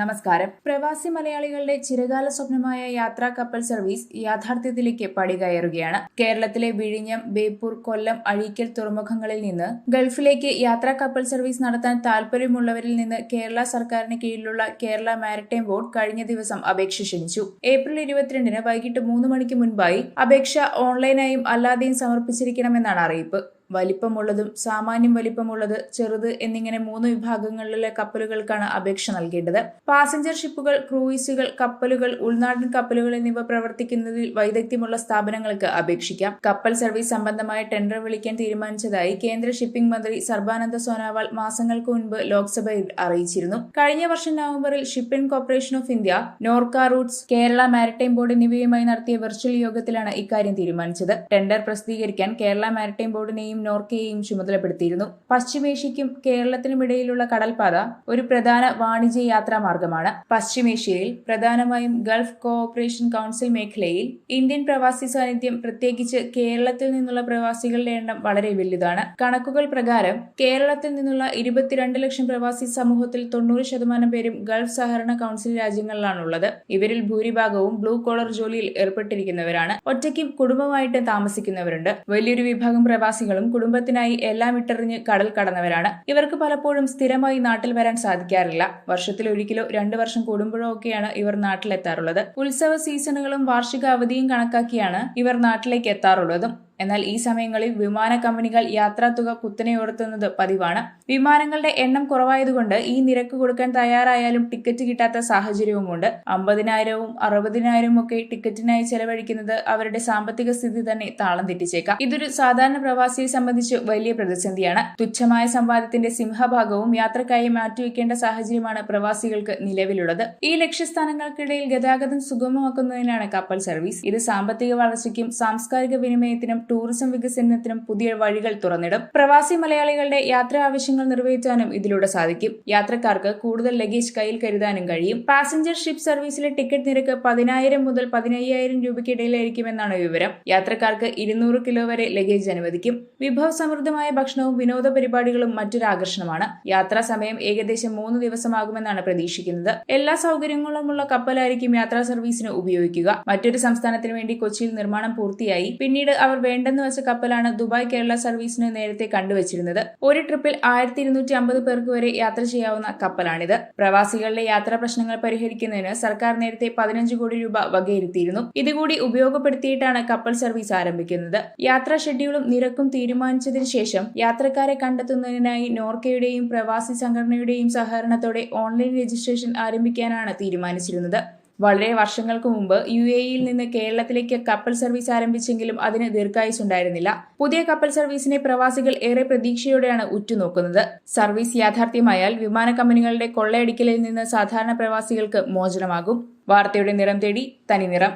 നമസ്കാരം. പ്രവാസി മലയാളികളുടെ ചിരകാല സ്വപ്നമായ യാത്രാ കപ്പൽ സർവീസ് യാഥാർത്ഥ്യത്തിലേക്ക് പടികയറുകയാണ്. കേരളത്തിലെ വിഴിഞ്ഞം ബേപ്പൂർ കൊല്ലം അഴീക്കൽ തുറമുഖങ്ങളിൽ നിന്ന് ഗൾഫിലേക്ക് യാത്രാ കപ്പൽ സർവീസ് നടത്താൻ താൽപര്യമുള്ളവരിൽ നിന്ന് കേരള സർക്കാരിന് കീഴിലുള്ള കേരള മാരിടൈം ബോർഡ് കഴിഞ്ഞ ദിവസം അപേക്ഷ ക്ഷണിച്ചു. ഏപ്രിൽ ഇരുപത്തിരണ്ടിന് വൈകിട്ട് മൂന്ന് മണിക്ക് മുൻപായി അപേക്ഷ ഓൺലൈനായും അല്ലാതെയും സമർപ്പിച്ചിരിക്കണമെന്നാണ് അറിയിപ്പ്. വലിപ്പമുള്ളതും സാമാന്യം വലിപ്പമുള്ളത് ചെറുത് എന്നിങ്ങനെ മൂന്ന് വിഭാഗങ്ങളിലെ കപ്പലുകൾക്കാണ് അപേക്ഷ നൽകേണ്ടത്. പാസഞ്ചർ ഷിപ്പുകൾ ക്രൂയിസുകൾ കപ്പലുകൾ ഉൾനാടൻ കപ്പലുകൾ എന്നിവ പ്രവർത്തിക്കുന്നതിൽ വൈദഗ്ധ്യമുള്ള സ്ഥാപനങ്ങൾക്ക് അപേക്ഷിക്കാം. കപ്പൽ സർവീസ് സംബന്ധമായ ടെൻഡർ വിളിക്കാൻ തീരുമാനിച്ചതായി കേന്ദ്ര ഷിപ്പിംഗ് മന്ത്രി സർബാനന്ദ സോനോവാൾ മാസങ്ങൾക്ക് മുൻപ് ലോക്സഭയിൽ അറിയിച്ചിരുന്നു. കഴിഞ്ഞ വർഷം നവംബറിൽ Shipping Corporation of India Norka Roots Kerala Maritime Board എന്നിവയുമായി നടത്തിയ വെർച്വൽ യോഗത്തിലാണ് ഇക്കാര്യം തീരുമാനിച്ചത്. ടെൻഡർ പ്രസിദ്ധീകരിക്കാൻ കേരള മാരിടൈം ബോർഡിനെയും നോർക്കയെയും ചുമതലപ്പെടുത്തിയിരുന്നു. പശ്ചിമേഷ്യയ്ക്കും കേരളത്തിനുമിടയിലുള്ള കടൽപാത ഒരു പ്രധാന വാണിജ്യ യാത്രാ മാർഗമാണ് പശ്ചിമേഷ്യയിൽ പ്രധാനമായും ഗൾഫ് കോഓപ്പറേഷൻ കൌൺസിൽ മേഖലയിൽ ഇന്ത്യൻ പ്രവാസി സാന്നിധ്യം പ്രത്യേകിച്ച് കേരളത്തിൽ നിന്നുള്ള പ്രവാസികളുടെ എണ്ണം വളരെ വലുതാണ്. കണക്കുകൾ പ്രകാരം കേരളത്തിൽ നിന്നുള്ള ഇരുപത്തിരണ്ട് ലക്ഷം പ്രവാസി സമൂഹത്തിൽ തൊണ്ണൂറ് ശതമാനം പേരും ഗൾഫ് സഹകരണ കൌൺസിൽ രാജ്യങ്ങളിലാണുള്ളത്. ഇവരിൽ ഭൂരിഭാഗവും ബ്ലൂ കോളർ ജോലിയിൽ ഏർപ്പെട്ടിരിക്കുന്നവരാണ്. ഒറ്റയ്ക്കും കുടുംബമായിട്ട് താമസിക്കുന്നവരുണ്ട്. വലിയൊരു വിഭാഗം പ്രവാസികളും കുടുംബത്തിനായി എല്ലാം ഇട്ടെറിഞ്ഞ് കടൽ കടന്നവരാണ്. ഇവർക്ക് പലപ്പോഴും സ്ഥിരമായി നാട്ടിൽ വരാൻ സാധിക്കാറില്ല. വർഷത്തിൽ ഒരിക്കലോ രണ്ടു വർഷം കൂടുമ്പോഴോ ഒക്കെയാണ് ഇവർ നാട്ടിലെത്താറുള്ളത്. ഉത്സവ സീസണുകളും വാർഷിക അവധിയും കണക്കാക്കിയാണ് ഇവർ നാട്ടിലേക്ക് എത്താറുള്ളതും. എന്നാൽ ഈ സമയങ്ങളിൽ വിമാന കമ്പനികൾ യാത്രാത്തുക കുത്തനെ ഉയർത്തുന്നത് പതിവാണ്. വിമാനങ്ങളുടെ എണ്ണം കുറവായതുകൊണ്ട് ഈ നിരക്ക് കൊടുക്കാൻ തയ്യാറായാലും ടിക്കറ്റ് കിട്ടാത്ത സാഹചര്യവുമുണ്ട്. അമ്പതിനായിരവും അറുപതിനായിരവും ഒക്കെ ടിക്കറ്റിനായി ചെലവഴിക്കുന്നത് അവരുടെ സാമ്പത്തിക സ്ഥിതി തന്നെ താളം തെറ്റിച്ചേക്കാം. ഇതൊരു സാധാരണ പ്രവാസിയെ സംബന്ധിച്ച് വലിയ പ്രതിസന്ധിയാണ്. തുച്ഛമായ സമ്പാദ്യത്തിന്റെ സിംഹഭാഗവും യാത്രക്കായി മാറ്റിവെക്കേണ്ട സാഹചര്യമാണ് പ്രവാസികൾക്ക് നിലവിലുള്ളത്. ഈ ലക്ഷ്യസ്ഥാനങ്ങൾക്കിടയിൽ ഗതാഗതം സുഗമമാക്കുന്നതിനാണ് കപ്പൽ സർവീസ്. ഇത് സാമ്പത്തിക വളർച്ചയ്ക്കും സാംസ്കാരിക വിനിമയത്തിനും ടൂറിസം വികസനത്തിനും പുതിയ വഴികൾ തുറന്നിടും. പ്രവാസി മലയാളികളുടെ യാത്രാ ആവശ്യങ്ങൾ നിർവഹിക്കാനും ഇതിലൂടെ സാധിക്കും. യാത്രക്കാർക്ക് കൂടുതൽ ലഗേജ് കയ്യിൽ കരുതാനും കഴിയും. പാസഞ്ചർ ഷിപ്പ് സർവീസിലെ ടിക്കറ്റ് നിരക്ക് പതിനായിരം മുതൽ പതിനയ്യായിരം രൂപയ്ക്കിടയിലായിരിക്കുമെന്നാണ് വിവരം. യാത്രക്കാർക്ക് ഇരുന്നൂറ് കിലോ വരെ ലഗേജ് അനുവദിക്കും. വിഭവസമൃദ്ധമായ ഭക്ഷണവും വിനോദ പരിപാടികളും മറ്റൊരു ആകർഷണമാണ്. യാത്രാ സമയം ഏകദേശം മൂന്ന് ദിവസമാകുമെന്നാണ് പ്രതീക്ഷിക്കുന്നത്. എല്ലാ സൗകര്യങ്ങളുമുള്ള കപ്പലായിരിക്കും യാത്രാ സർവീസിന് ഉപയോഗിക്കുക. മറ്റൊരു സംസ്ഥാനത്തിന് വേണ്ടി കൊച്ചിയിൽ നിർമ്മാണം പൂർത്തിയായി. പിന്നീട് അവർ വേണ്ടെന്ന് വെച്ച കപ്പലാണ് ദുബായ് കേരള സർവീസിന് നേരത്തെ കണ്ടുവച്ചിരുന്നത്. ഒരു ട്രിപ്പിൽ ആയിരത്തി ഇരുന്നൂറ്റി അമ്പത് പേർക്ക് വരെ യാത്ര ചെയ്യാവുന്ന കപ്പലാണിത്. പ്രവാസികളുടെ യാത്രാ പ്രശ്നങ്ങൾ പരിഹരിക്കുന്നതിന് സർക്കാർ നേരത്തെ പതിനഞ്ച് കോടി രൂപ വകയിരുത്തിയിരുന്നു. ഇതുകൂടി ഉപയോഗപ്പെടുത്തിയിട്ടാണ് കപ്പൽ സർവീസ് ആരംഭിക്കുന്നത്. യാത്രാ ഷെഡ്യൂളും നിരക്കും തീരുമാനിച്ചതിന് ശേഷം യാത്രക്കാരെ കണ്ടെത്തുന്നതിനായി നോർക്കയുടെയും പ്രവാസി സംഘടനയുടെയും സഹകരണത്തോടെ ഓൺലൈൻ രജിസ്ട്രേഷൻ ആരംഭിക്കാനാണ് തീരുമാനിച്ചിരുന്നത്. വളരെ വർഷങ്ങൾക്ക് മുമ്പ് യു എയിൽ നിന്ന് കേരളത്തിലേക്ക് കപ്പൽ സർവീസ് ആരംഭിച്ചെങ്കിലും അതിന് ദീർഘായുസുണ്ടായിരുന്നില്ല പുതിയ കപ്പൽ സർവീസിനെ പ്രവാസികൾ ഏറെ പ്രതീക്ഷയോടെയാണ് ഉറ്റുനോക്കുന്നത്. സർവീസ് യാഥാർത്ഥ്യമായാൽ വിമാന കമ്പനികളുടെ കൊള്ളയടിക്കലിൽ നിന്ന് സാധാരണ പ്രവാസികൾക്ക് മോചനമാകും. വാർത്തയുടെ നിറം തേടി തനി നിറം